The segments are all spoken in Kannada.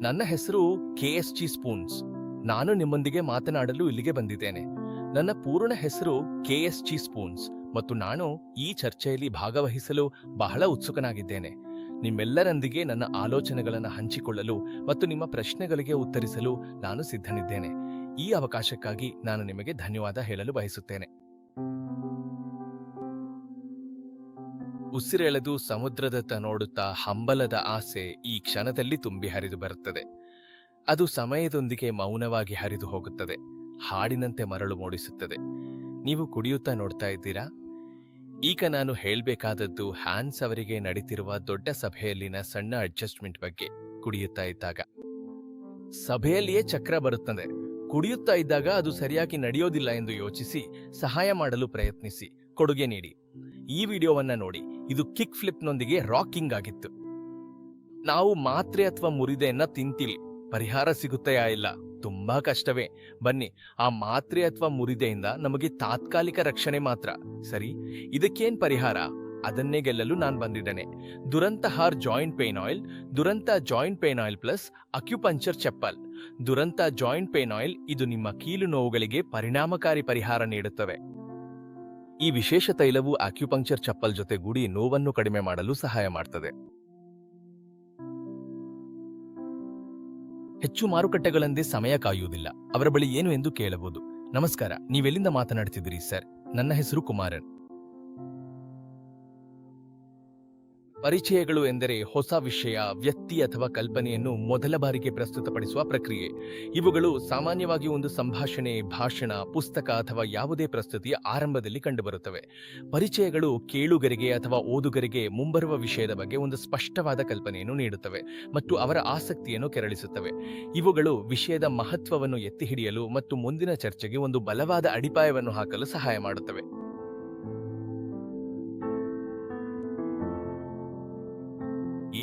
ನನ್ನ ಹೆಸರು ಕೆ ಎಸ್ ಜಿ ಸ್ಪೂನ್ಸ್. ನಾನು ನಿಮ್ಮೊಂದಿಗೆ ಮಾತನಾಡಲು ಇಲ್ಲಿಗೆ ಬಂದಿದ್ದೇನೆ. ನನ್ನ ಪೂರ್ಣ ಹೆಸರು ಕೆ ಎಸ್ ಜಿ ಸ್ಪೂನ್ಸ್ ಮತ್ತು ನಾನು ಈ ಚರ್ಚೆಯಲ್ಲಿ ಭಾಗವಹಿಸಲು ಬಹಳ ಉತ್ಸುಕನಾಗಿದ್ದೇನೆ. ನಿಮ್ಮೆಲ್ಲರೊಂದಿಗೆ ನನ್ನ ಆಲೋಚನೆಗಳನ್ನು ಹಂಚಿಕೊಳ್ಳಲು ಮತ್ತು ನಿಮ್ಮ ಪ್ರಶ್ನೆಗಳಿಗೆ ಉತ್ತರಿಸಲು ನಾನು ಸಿದ್ಧನಿದ್ದೇನೆ. ಈ ಅವಕಾಶಕ್ಕಾಗಿ ನಾನು ನಿಮಗೆ ಧನ್ಯವಾದ ಹೇಳಲು ಬಯಸುತ್ತೇನೆ. ಉಸಿರೆಳೆದು ಸಮುದ್ರದತ್ತ ನೋಡುತ್ತಾ ಹಂಬಲದ ಆಸೆ ಈ ಕ್ಷಣದಲ್ಲಿ ತುಂಬಿ ಹರಿದು ಬರುತ್ತದೆ. ಅದು ಸಮಯದೊಂದಿಗೆ ಮೌನವಾಗಿ ಹರಿದು ಹೋಗುತ್ತದೆ. ಹಾಡಿನಂತೆ ಮರಳು ಮೂಡಿಸುತ್ತದೆ. ನೀವು ಕುಡಿಯುತ್ತಾ ನೋಡ್ತಾ ಇದ್ದೀರಾ? ಈಗ ನಾನು ಹೇಳಬೇಕಾದದ್ದು ಹ್ಯಾನ್ಸ್ ಅವರಿಗೆ ನಡೀತಿರುವ ದೊಡ್ಡ ಸಭೆಯಲ್ಲಿನ ಸಣ್ಣ ಅಡ್ಜಸ್ಟ್ಮೆಂಟ್ ಬಗ್ಗೆ ಕುಡಿಯುತ್ತಾ ಇದ್ದಾಗ. ಸಭೆಯಲ್ಲಿಯೇ ಚಕ್ರ ಬರುತ್ತದೆ. ಕುಡಿಯುತ್ತಾ ಇದ್ದಾಗ ಅದು ಸರಿಯಾಗಿ ನಡೆಯೋದಿಲ್ಲ ಎಂದು ಯೋಚಿಸಿ, ಸಹಾಯ ಮಾಡಲು ಪ್ರಯತ್ನಿಸಿ. ಕೊಡುಗೆ ನೀಡಿ. ಈ ವಿಡಿಯೋವನ್ನ ನೋಡಿ. ಇದು ಕಿಕ್ ಫ್ಲಿಪ್ನೊಂದಿಗೆ ರಾಕಿಂಗ್ ಆಗಿತ್ತು. ನಾವು ಮಾತ್ರೆ ಅಥವಾ ಮುರಿದೆಯನ್ನ ತಿಂತೀವಿ. ಪರಿಹಾರ ಸಿಗುತ್ತೆಯಾ ಇಲ್ಲ. ತುಂಬಾ ಕಷ್ಟವೇ. ಬನ್ನಿ, ಆ ಮಾತ್ರೆ ಅಥವಾ ಮುರಿದೆಯಿಂದ ನಮಗೆ ತಾತ್ಕಾಲಿಕ ರಕ್ಷಣೆ ಮಾತ್ರ. ಸರಿ? ಇದಕ್ಕೇನ್ ಪರಿಹಾರ? ಅದನ್ನೇ ಗೆಲ್ಲಲು ನಾನು ಬಂದಿದ್ದೇನೆ. ದುರಂತ ಹಾರ್ ಜಾಯಿಂಟ್ ಪೇನ್ ಆಯಿಲ್, ದುರಂತ joint pain oil plus acupuncture chappal. ದುರಂತ ಜಾಯಿಂಟ್ ಪೇನ್ ಆಯಿಲ್ ಇದು ನಿಮ್ಮ ಕೀಲು ನೋವುಗಳಿಗೆ ಪರಿಣಾಮಕಾರಿ ಪರಿಹಾರ ನೀಡುತ್ತವೆ. ಈ ವಿಶೇಷ ತೈಲವು ಆಕ್ಯುಪಂಕ್ಚರ್ ಚಪ್ಪಲ್ ಜೊತೆಗೂಡಿ ನೋವನ್ನು ಕಡಿಮೆ ಮಾಡಲು ಸಹಾಯ ಮಾಡುತ್ತದೆ ಹೆಚ್ಚು ಮಾರುಕಟ್ಟೆಗಳಂದೇ ಸಮಯ ಕಾಯುವುದಿಲ್ಲ. ಅವರ ಬಳಿ ಏನು ಎಂದು ಕೇಳಬಹುದು. ನಮಸ್ಕಾರ, ನೀವೆಲ್ಲಿಂದ ಮಾತನಾಡ್ತಿದ್ದೀರಿ, ಸರ್? ನನ್ನ ಹೆಸರು ಕುಮಾರನ್. ಪರಿಚಯಗಳು ಎಂದರೆ ಹೊಸ ವಿಷಯ, ವ್ಯಕ್ತಿ ಅಥವಾ ಕಲ್ಪನೆಯನ್ನು ಮೊದಲ ಬಾರಿಗೆ ಪ್ರಸ್ತುತಪಡಿಸುವ ಪ್ರಕ್ರಿಯೆ. ಇವುಗಳು ಸಾಮಾನ್ಯವಾಗಿ ಒಂದು ಸಂಭಾಷಣೆ, ಭಾಷಣ, ಪುಸ್ತಕ ಅಥವಾ ಯಾವುದೇ ಪ್ರಸ್ತುತಿಯ ಆರಂಭದಲ್ಲಿ ಕಂಡುಬರುತ್ತವೆ. ಪರಿಚಯಗಳು ಕೇಳುಗರಿಗೆ ಅಥವಾ ಓದುಗರಿಗೆ ಮುಂಬರುವ ವಿಷಯದ ಬಗ್ಗೆ ಒಂದು ಸ್ಪಷ್ಟವಾದ ಕಲ್ಪನೆಯನ್ನು ನೀಡುತ್ತವೆ ಮತ್ತು ಅವರ ಆಸಕ್ತಿಯನ್ನು ಕೆರಳಿಸುತ್ತವೆ. ಇವುಗಳು ವಿಷಯದ ಮಹತ್ವವನ್ನು ಎತ್ತಿ ಹಿಡಿಯಲು ಮತ್ತು ಮುಂದಿನ ಚರ್ಚೆಗೆ ಒಂದು ಬಲವಾದ ಅಡಿಪಾಯವನ್ನು ಹಾಕಲು ಸಹಾಯ ಮಾಡುತ್ತವೆ.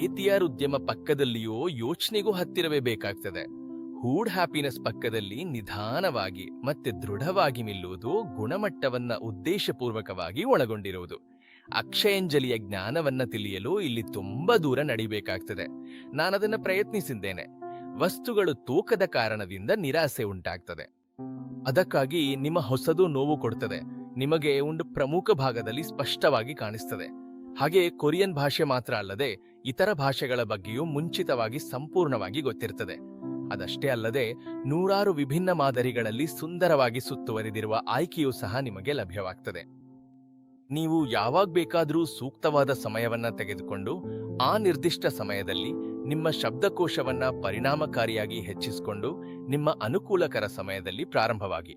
ಎಟಿಆರ್ ಉದ್ಯಮ ಪಕ್ಕದಲ್ಲಿಯೋ ಯೋಚನೆಗೂ ಹತ್ತಿರವೇ ಬೇಕಾಗ್ತದೆ. ಹೂಡ್ ಹ್ಯಾಪಿನೆಸ್ ಪಕ್ಕದಲ್ಲಿ ನಿಧಾನವಾಗಿ ಮತ್ತೆ ದೃಢವಾಗಿ ನಿಲ್ಲುವುದು ಗುಣಮಟ್ಟವನ್ನ ಉದ್ದೇಶಪೂರ್ವಕವಾಗಿ ಒಳಗೊಂಡಿರುವುದು. ಅಕ್ಷಯಂಜಲಿಯ ಜ್ಞಾನವನ್ನ ತಿಳಿಯಲು ಇಲ್ಲಿ ತುಂಬಾ ದೂರ ನಡಿಬೇಕಾಗ್ತದೆ. ನಾನದನ್ನ ಪ್ರಯತ್ನಿಸಿದ್ದೇನೆ. ವಸ್ತುಗಳು ತೂಕದ ಕಾರಣದಿಂದ ನಿರಾಸೆ ಉಂಟಾಗ್ತದೆ. ಅದಕ್ಕಾಗಿ ನಿಮ್ಮ ಹೊಸದು ನೋವು ಕೊಡ್ತದೆ. ನಿಮಗೆ ಒಂದು ಪ್ರಮುಖ ಭಾಗದಲ್ಲಿ ಸ್ಪಷ್ಟವಾಗಿ ಕಾಣಿಸ್ತದೆ. ಹಾಗೆ ಕೊರಿಯನ್ ಭಾಷೆ ಮಾತ್ರ ಅಲ್ಲದೆ ಇತರ ಭಾಷೆಗಳ ಬಗ್ಗೆಯೂ ಮುಂಚಿತವಾಗಿ ಸಂಪೂರ್ಣವಾಗಿ ಗೊತ್ತಿರ್ತದೆ. ಅದಷ್ಟೇ ಅಲ್ಲದೆ ನೂರಾರು ವಿಭಿನ್ನ ಮಾದರಿಗಳಲ್ಲಿ ಸುಂದರವಾಗಿ ಸುತ್ತುವರಿದಿರುವ ಆಯ್ಕೆಯೂ ಸಹ ನಿಮಗೆ ಲಭ್ಯವಾಗ್ತದೆ. ನೀವು ಯಾವಾಗ ಬೇಕಾದರೂ ಸೂಕ್ತವಾದ ಸಮಯವನ್ನ ತೆಗೆದುಕೊಂಡು ಆ ನಿರ್ದಿಷ್ಟ ಸಮಯದಲ್ಲಿ ನಿಮ್ಮ ಶಬ್ದಕೋಶವನ್ನ ಪರಿಣಾಮಕಾರಿಯಾಗಿ ಹೆಚ್ಚಿಸಿಕೊಂಡು ನಿಮ್ಮ ಅನುಕೂಲಕರ ಸಮಯದಲ್ಲಿ ಪ್ರಾರಂಭವಾಗಿ.